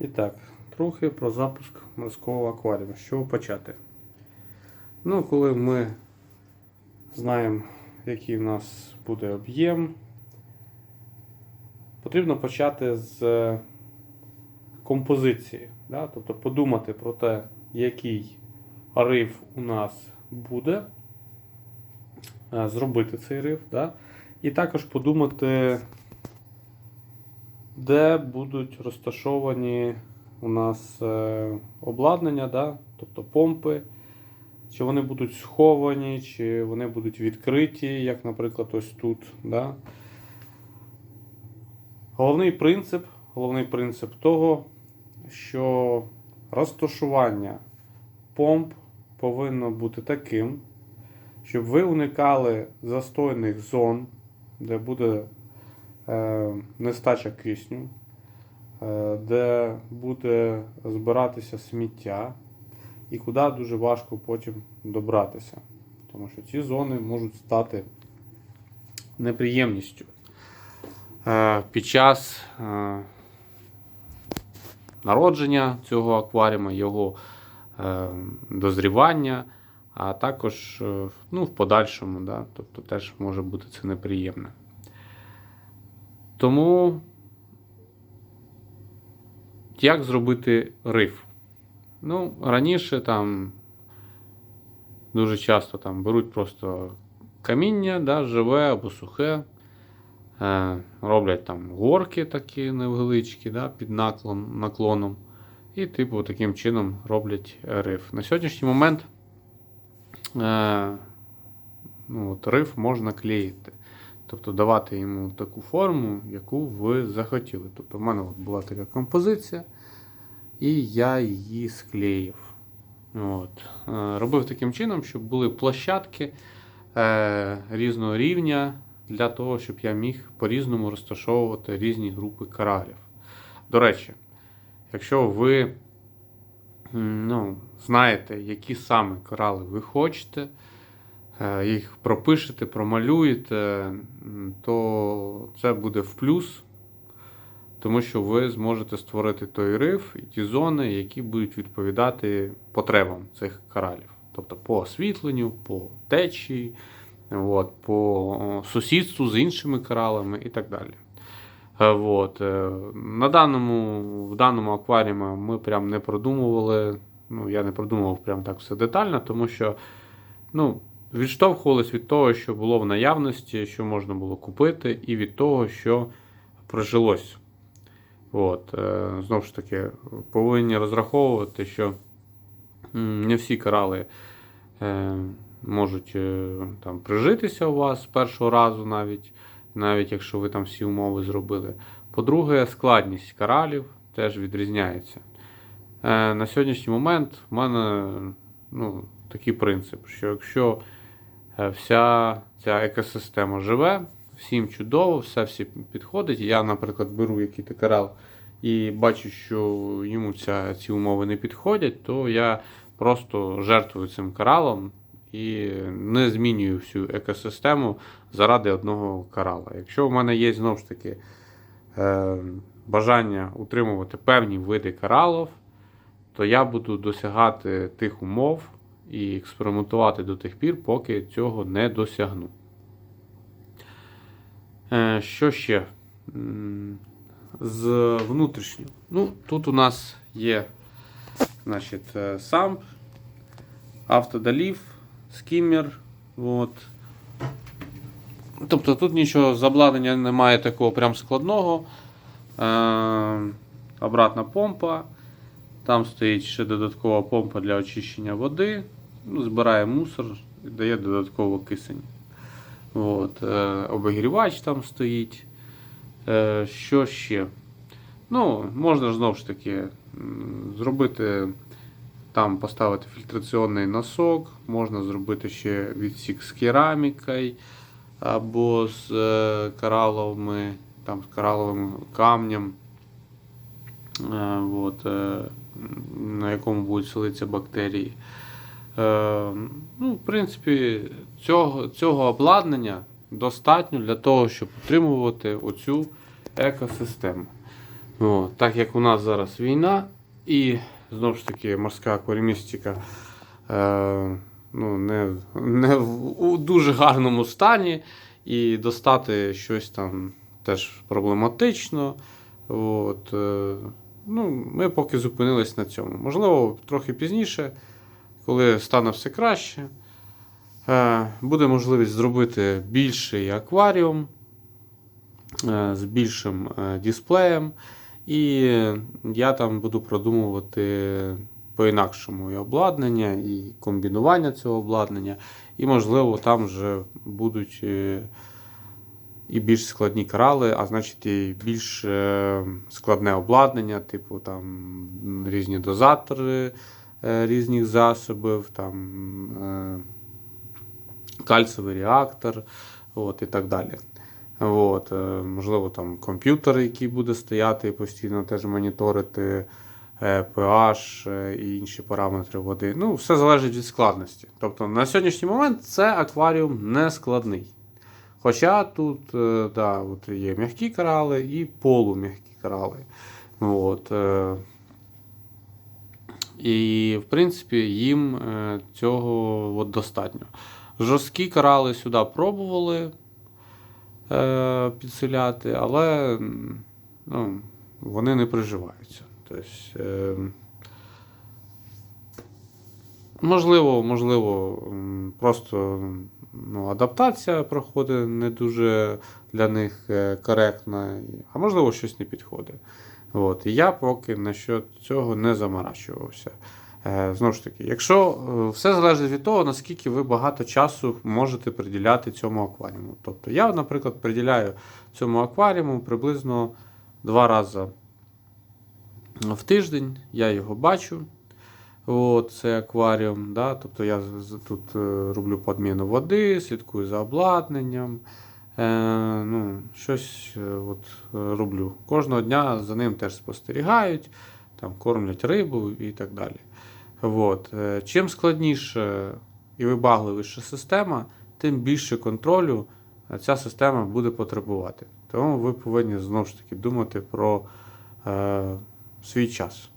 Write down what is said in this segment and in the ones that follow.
І так, трохи про запуск морського акваріуму. З почати? Ну, коли ми знаємо, який у нас буде об'єм, потрібно почати з композиції. Да? Тобто подумати про те, який риф у нас буде, е, зробити цей риф. Да? І також подумати, де будуть розташовані у нас е, обладнання, да? тобто помпи, чи вони будуть сховані, чи вони будуть відкриті, як, наприклад, ось тут. Да? Головний принцип, головний принцип того, що розташування помп повинно бути таким, щоб ви уникали застойних зон, де буде нестача кисню, е, де буде збиратися сміття, і куди дуже важко потім добратися. Тому що ці зони можуть стати неприємністю. Е, Під час е, народження цього акваріума, його е, дозрівання, а також е, ну, в подальшому, да, тобто теж може бути це неприємне. Тому як зробити риф? Ну, раніше там дуже часто там беруть просто каміння, да, живе або сухе. Е, роблять там горки такі невеличкі да, під наклон, наклоном. І, типу, таким чином роблять риф. На сьогоднішній момент е, ну, от, риф можна клеїти. Тобто давати йому таку форму, яку ви захотіли. Тобто в мене от була така композиція, і я її склеїв. От. Е, робив таким чином, щоб були площадки е, різного рівня для того, щоб я міг по-різному розташовувати різні групи коралів. До речі, якщо ви ну, знаєте, які саме корали ви хочете, їх пропишете, промалюєте, то це буде в плюс, тому що ви зможете створити той риф і ті зони, які будуть відповідати потребам цих коралів. Тобто по освітленню, по течії, от, по сусідству з іншими коралами і так далі. Е, От. е, На даному, в даному акваріумі ми прям не продумували. Ну, я не продумував прям так все детально, тому що ну, відштовхувались від того, що було в наявності, що можна було купити, і від того, що прижилось. От, е, знову ж таки, повинні розраховувати, що не всі корали е, можуть е, там, прижитися у вас з першого разу, навіть, навіть якщо ви там всі умови зробили. По-друге, складність коралів теж відрізняється. На сьогоднішній момент в мене ну, такий принцип, що якщо вся ця екосистема живе, всім чудово, все всі підходить. Я, наприклад, беру якийсь корал і бачу, що йому ця, ці умови не підходять, то я просто жертвую цим коралом і не змінюю всю екосистему заради одного корала. Якщо в мене є знову ж таки е, бажання утримувати певні види коралів, то я буду досягати тих умов і експериментувати до тих пір, поки цього не досягну. Е, Що ще? З внутрішнього. Ну, тут у нас є значить, е, сам автодолів, скіммер. От. Тобто тут нічого з немає такого прям складного. Е, обратна помпа. Там стоїть ще додаткова помпа для очищення води. Ну, збирає мусор і дає додатково кисень. От, е, обігрівач там стоїть. Е, що ще? Ну, можна знову ж таки зробити там поставити фільтраційний носок, можна зробити ще відсік з керамікою або з е, кораловими, там, з кораловим камнем, е, от, е, на якому будуть селитися бактерії. Е, ну, в принципі, цього, цього обладнання достатньо для того, щоб утримувати оцю екосистему. О, так як у нас зараз війна, і знову ж таки морська акваріумістика е, ну, не, не в у дуже гарному стані, і достати щось там теж проблематично. От, е, ну, ми поки зупинились на цьому. Можливо, трохи пізніше, коли стане все краще, е, буде можливість зробити більший акваріум е, з більшим е, дисплеєм. І я там буду продумувати по-інакшому і обладнання, і комбінування цього обладнання. І, можливо, там вже будуть і більш складні корали, а значить, і більш складне обладнання, типу там різні дозатори різних засобів, там е, кальцевий реактор от, і так далі. От, е, можливо, там комп'ютер, який буде стояти і постійно теж моніторити е, pH е, і інші параметри води. Ну, все залежить від складності. Тобто на сьогоднішній момент це акваріум не складний. Хоча тут е, да, от є м'які корали і полум'які корали. От, е, і, в принципі, їм е, цього от достатньо. Жорсткі корали сюди пробували е, підселяти, але ну, вони не приживаються. Тобто, е, можливо, можливо, просто ну, адаптація проходить не дуже для них е, коректна, а можливо, щось не підходить. От. І я поки насчет цього не заморачувався. Е, Знову ж таки, якщо е, все залежить від того, наскільки ви багато часу можете приділяти цьому акваріуму. Тобто я, наприклад, приділяю цьому акваріуму приблизно два рази в тиждень, я його бачу. От, це акваріум. Да? Тобто я тут е, роблю подміну води, слідкую за обладнанням. Е, ну, щось е, от, е, роблю. Кожного дня за ним теж спостерігають, там, кормлять рибу і так далі. От. Е, Чим складніше і вибагливіша система, тим більше контролю ця система буде потребувати. Тому ви повинні знову ж таки думати про е, свій час.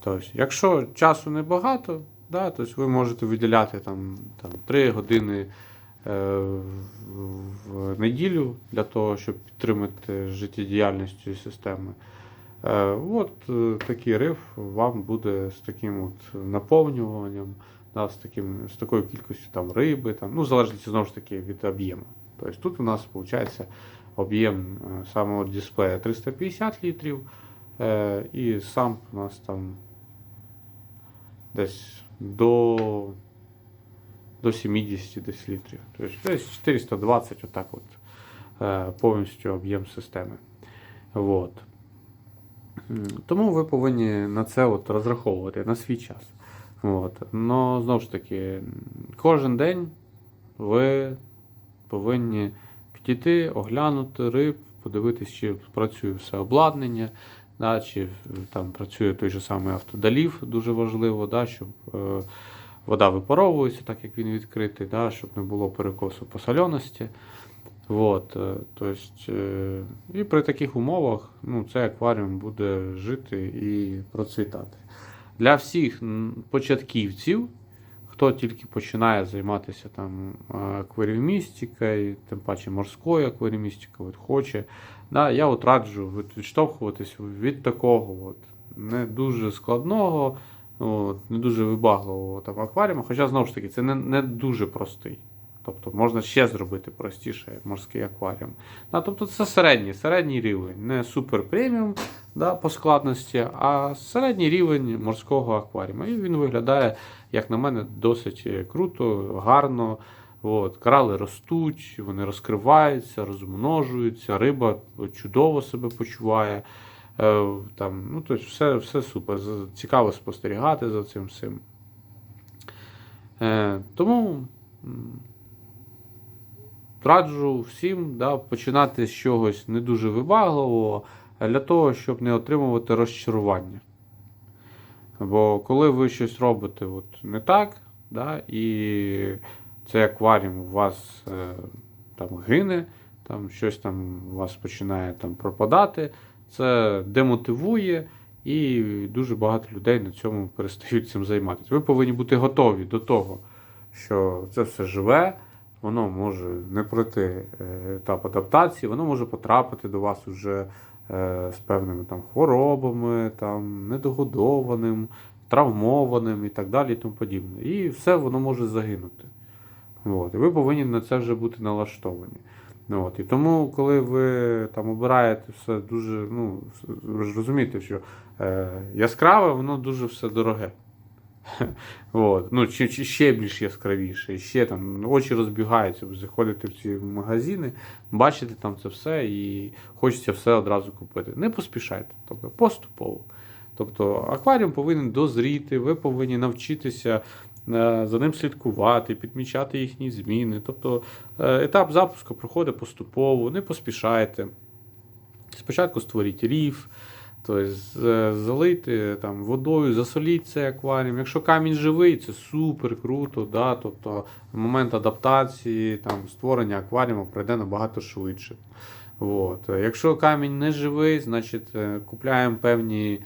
Тобто, якщо часу небагато, да, тобто ви можете виділяти там, там, 3 години в- в неділю для того, щоб підтримати життєдіяльність цієї системи. Е, От е, такий риф вам буде з таким от наповнюванням, да, з, таким, з такою кількістю там, риби, там, ну, залежить знову ж таки від об'єму. Тобто тут у нас виходить об'єм е, самого дисплея 350 літрів, е, і сам у нас там десь до, до 70 десь літрів. Тобто 420 отак от, е, повністю об'єм системи. От. Тому ви повинні на це от розраховувати на свій час. От. Но знову ж таки, кожен день ви повинні підійти, оглянути риб, подивитись, чи працює все обладнання, да, чи е, там працює той же самий автодалів, дуже важливо, да, щоб е, вода випаровується, так як він відкритий, да, щоб не було перекосу по сольоності. Вот, е, то есть, і при таких умовах ну, цей акваріум буде жити і процвітати. Для всіх початківців, хто тільки починає займатися там акваріумістикою, тим паче морською акваріумістикою, от хоче, да, я от раджу відштовхуватись від такого от, не дуже складного, от, не дуже вибагливого там, акваріуму. Хоча, знову ж таки, це не, не дуже простий. Тобто можна ще зробити простіше морський акваріум. Да, тобто це середній, середній рівень, не супер преміум да, по складності, а середній рівень морського акваріуму. І він виглядає, як на мене, досить е, круто, гарно. От, корали ростуть, вони розкриваються, розмножуються, риба чудово себе почуває. Е, там, ну, тобто все, все супер. Цікаво спостерігати за цим всім. Е, тому. Раджу всім да, починати з чогось не дуже вибагливого для того, щоб не отримувати розчарування. Бо коли ви щось робите от не так, да, і цей акваріум у вас е, там гине, там щось там у вас починає там пропадати, Це демотивує, і дуже багато людей на цьому перестають цим займатися. Ви повинні бути готові до того, що це все живе, воно може не пройти е, етап адаптації, воно може потрапити до вас уже е, з певними там хворобами, там недогодованим, травмованим і так далі, і тому подібне. І все воно може загинути. От. І ви повинні на це вже бути налаштовані. Ну, От. І тому, коли ви там обираєте все дуже, ну, ви ж розумієте, що е, яскраве, воно дуже все дороге. От. Ну, чи, чи ще більш яскравіше, ще там очі розбігаються, ви заходите в ці магазини, бачите там це все і хочеться все одразу купити. Не поспішайте, тобто поступово. Тобто акваріум повинен дозріти, ви повинні навчитися за ним слідкувати, підмічати їхні зміни. Тобто е, етап запуску проходить поступово, не поспішайте. Спочатку створіть ріф, тобто з- залийте там, водою, засоліть цей акваріум. Якщо камінь живий, це супер круто. Да? Тобто момент адаптації, там, створення акваріуму пройде набагато швидше. От. Якщо камінь не живий, значить е, купляємо певні е,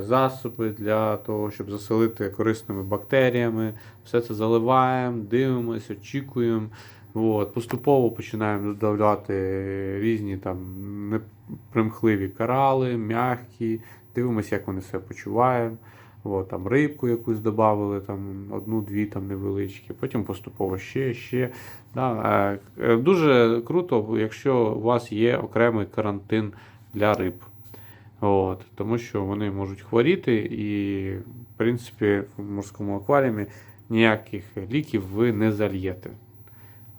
засоби для того, щоб заселити корисними бактеріями. Все це заливаємо, дивимося, очікуємо. От, поступово починаємо додавати різні там непримхливі корали, м'які, дивимося, як вони себе почувають. От, там рибку якусь додали, одну-дві там невеличкі, потім поступово ще, ще. Да. е, е, Дуже круто, якщо у вас є окремий карантин для риб. От, тому що вони можуть хворіти, і, в принципі, в морському акваріумі ніяких ліків ви не зальєте.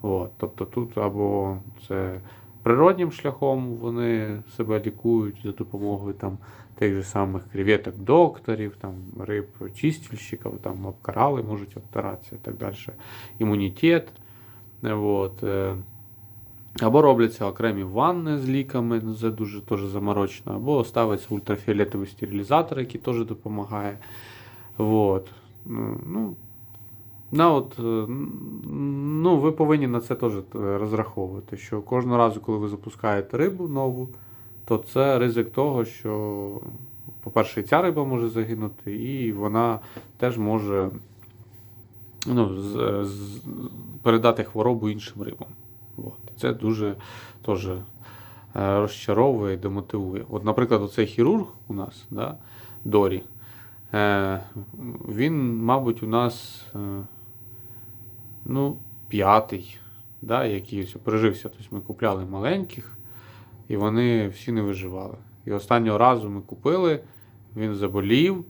От, тобто тут або це природнім шляхом вони себе лікують за допомогою там, тих же самих креветок докторів, там, риб чистильщиків, там обкарали можуть обтиратися і так далі. Імунітет. От, е, або робляться окремі ванни з ліками, це дуже теж заморочено, або ставиться ультрафіолетовий стерилізатор, який теж допомагає. Вот. Ну, Ну, на от, е, ну, ви повинні на це теж е, розраховувати, що кожного разу, коли ви запускаєте рибу нову, то це ризик того, що, по-перше, ця риба може загинути, і вона теж може ну, з, з, передати хворобу іншим рибам. От. Це дуже теж е, розчаровує і демотивує. От, наприклад, оцей хірург у нас, да, Дорі, е, він, мабуть, у нас е, ну, п'ятий, да, який прижився. Тобто ми купляли маленьких, і вони всі не виживали. І останнього разу ми купили, він заболів.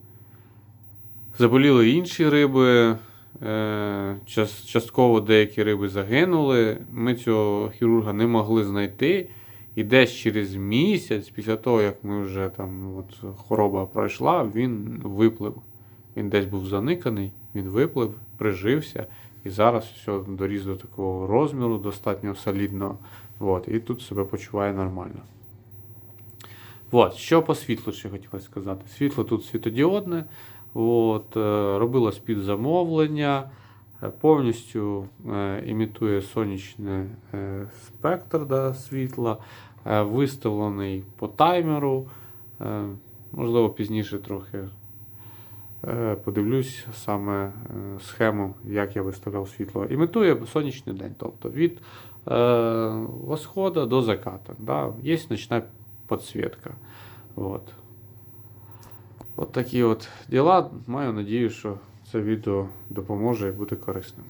Заболіли інші риби. Е, час- Частково деякі риби загинули. Ми цього хірурга не могли знайти. І десь через місяць, після того, як ми вже там от, хвороба пройшла, він виплив. Він десь був заниканий, він виплив, прижився. І зараз все доріс до такого розміру, достатньо солідного. От, і тут себе почуває нормально. От, що по світлу ще хотілося сказати. Світло тут світодіодне. От, е, робилось під е, повністю е, імітує сонячний спектр да, світла, виставлений по таймеру. Можливо, пізніше трохи подивлюсь саме схему, як я виставляв світло. Імітує сонячний день, тобто від восхода до заката. Да, є ночна підсвітка. От. От такі от діла. Маю надію, що це відео допоможе і буде корисним.